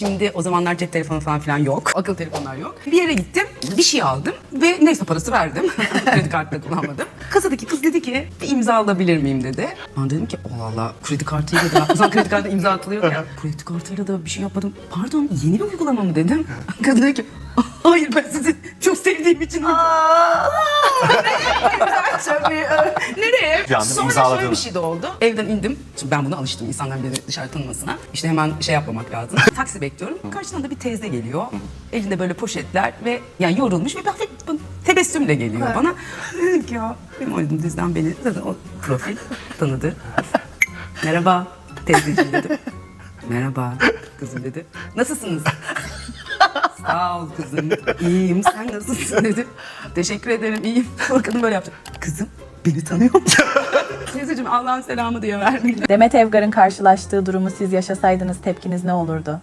Şimdi o zamanlar cep telefonu falan filan yok. Akıllı telefonlar yok. Bir yere gittim. Bir şey aldım. Ve neyse parası verdim. kredi kartı da kullanmadım. Kasadaki kız dedi ki bir imza alabilir miyim dedi. Ben dedim ki Allah Allah kredi kartıyla da o zaman kredi kartı imza atılıyor ya. kredi kartıyla da bir şey yapmadım. Pardon yeni bir uygulama mı dedim. Kadın dedi ki hayır ben sizi çok sevdiğim için E, Nereye? Bir anda Sonra imzaladın. şöyle bir şey de oldu. Evden indim. Şimdi ben buna alıştım insanların beni dışarı tanımasına. İşte hemen şey yapmamak lazım. Taksi bekliyorum. Karşıdan da bir teyze geliyor. Elinde böyle poşetler ve yani yorulmuş ve bir hafif tebessümle geliyor bana. Dedim ki ya benim oynadım diziden beni zaten o profil tanıdı. Merhaba teyzeciğim dedim. Merhaba kızım dedi. Nasılsınız? Sağ ol kızım. İyiyim. Sen nasılsın dedim. Teşekkür ederim. iyiyim. Bakın böyle yaptı. Kızım beni tanıyor musun? Teyzeciğim Allah'ın selamı diye verdim. Demet Evgar'ın karşılaştığı durumu siz yaşasaydınız tepkiniz ne olurdu?